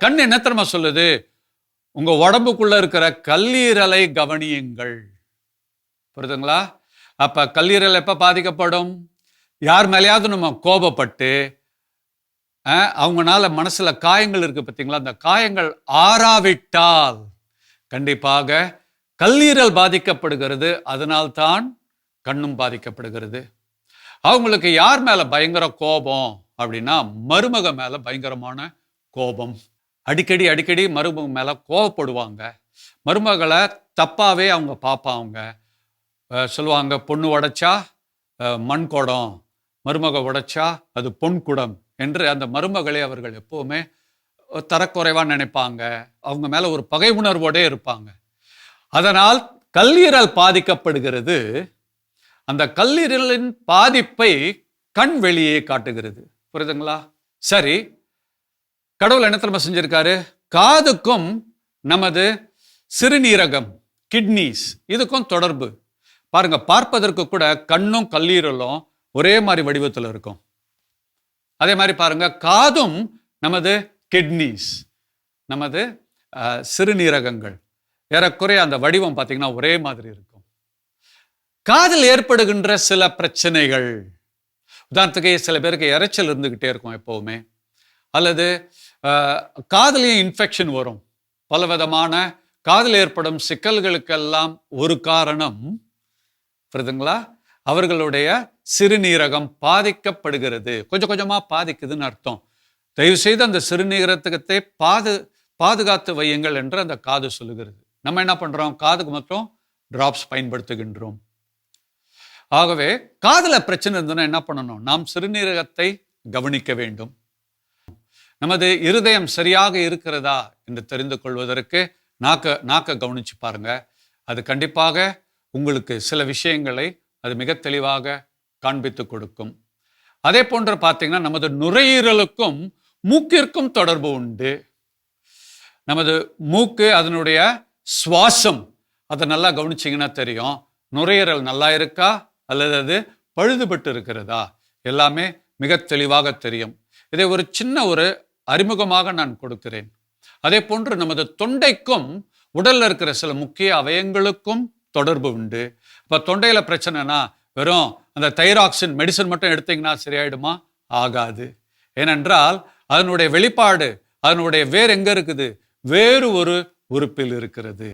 கண் என்ன தெரியுமா சொல்லுது? உங்க உடம்புக்குள்ள இருக்கிற கல்லீரலை கவனியுங்கள். புரியுதுங்களா? அப்ப கல்லீரல் எப்ப பாதிக்கப்படும்? யார் மேலேயாவது நம்ம கோபப்பட்டு அவங்களால அவங்கனால மனசுல காயங்கள் இருக்கு பார்த்தீங்களா அந்த காயங்கள் ஆறாவிட்டால் கண்டிப்பாக கல்லீரல் பாதிக்கப்படுகிறது. அதனால்தான் கண்ணும் பாதிக்கப்படுகிறது. அவங்களுக்கு யார் மேல பயங்கர கோபம்? அப்படின்னா மருமக மேல பயங்கரமான கோபம். அடிக்கடி அடிக்கடி மருமக மேலே கோபப்படுவாங்க மருமகளை தப்பாகவே அவங்க பார்ப்பாங்க. சொல்லுவாங்க பொண்ணு உடைச்சா மண் குடம் மருமக உடைச்சா அது பொன் குடம் என்று அந்த மருமகளை அவர்கள் எப்போவுமே தரக்குறைவாக நினைப்பாங்க. அவங்க மேலே ஒரு பகை உணர்வோடே இருப்பாங்க. அதனால் கல்லீரல் பாதிக்கப்படுகிறது. அந்த கல்லீரலின் பாதிப்பை கண் வெளியே காட்டுகிறது. புரியுதுங்களா? சரி கடவுள் என்ன தெரியுமா செஞ்சிருக்காரு? காதுக்கும் நமது சிறுநீரகம் கிட்னிஸ் இதுக்கும் தொடர்பு. பாருங்க பார்ப்பதற்கு கூட கண்ணும் கல்லீரலும் ஒரே மாதிரி வடிவத்தில் இருக்கும். அதே மாதிரி பாருங்க காதும் நமது கிட்னிஸ் நமது சிறுநீரகங்கள். ஏறக்குறைய அந்த வடிவம் பார்த்தீங்கன்னா ஒரே மாதிரி இருக்கும். காதில் ஏற்படுகின்ற சில பிரச்சனைகள். உதாரணத்துக்கு சில பேருக்கு இறைச்சல் இருந்துக்கிட்டே இருக்கும் எப்போவுமே. அல்லது அஹ், இன்ஃபெக்ஷன் வரும். பலவிதமான காதில் ஏற்படும் சிக்கல்களுக்கெல்லாம் ஒரு காரணம் புரியுதுங்களா அவர்களுடைய சிறுநீரகம் பாதிக்கப்படுகிறது. கொஞ்சம் கொஞ்சமாக பாதிக்குதுன்னு அர்த்தம். தயவு செய்து அந்த சிறுநீரகத்தை பாது பாதுகாத்து வையுங்கள் என்று அந்த காது சொல்லுகிறது. நம்ம என்ன பண்ணுறோம் காதுக்கு மட்டும் ட்ராப்ஸ் பயன்படுத்துகின்றோம். ஆகவே காதில் பிரச்சனை இருந்ததுன்னா என்ன பண்ணணும்? நாம் சிறுநீரகத்தை கவனிக்க வேண்டும். நமது இருதயம் சரியாக இருக்கிறதா என்று தெரிந்து கொள்வதற்கு நாக்க நாக்க கவனிச்சு பாருங்க. அது கண்டிப்பாக உங்களுக்கு சில விஷயங்களை அது மிக தெளிவாக காண்பித்து கொடுக்கும். அதே போன்று பார்த்தீங்கன்னா நமது நுரையீரலுக்கும் மூக்கிற்கும் தொடர்பு உண்டு. நமது மூக்கு அதனுடைய சுவாசம் அதை நல்லா கவனிச்சிங்கன்னா தெரியும். நுரையீரல் நல்லா இருக்கா? அல்லது அது பழுதுபட்டு இருக்கிறதா? எல்லாமே மிக தெளிவாக தெரியும். இதை ஒரு சின்ன ஒரு அறிமுகமாக நான் கொடுக்கிறேன். அதே போன்று நமது தொண்டைக்கும் உடலில் இருக்கிற சில முக்கிய அவயங்களுக்கும் தொடர்பு உண்டு. இப்போ தொண்டையில் பிரச்சனைனா வெறும் அந்த தைராக்சின் மெடிசன் மட்டும் எடுத்தீங்கன்னா சரியாயிடுமா? ஆகாது. ஏனென்றால் அதனுடைய வெளிப்பாடு அதனுடைய வேர் எங்கே இருக்குது? வேறு ஒரு உறுப்பில் இருக்கிறது.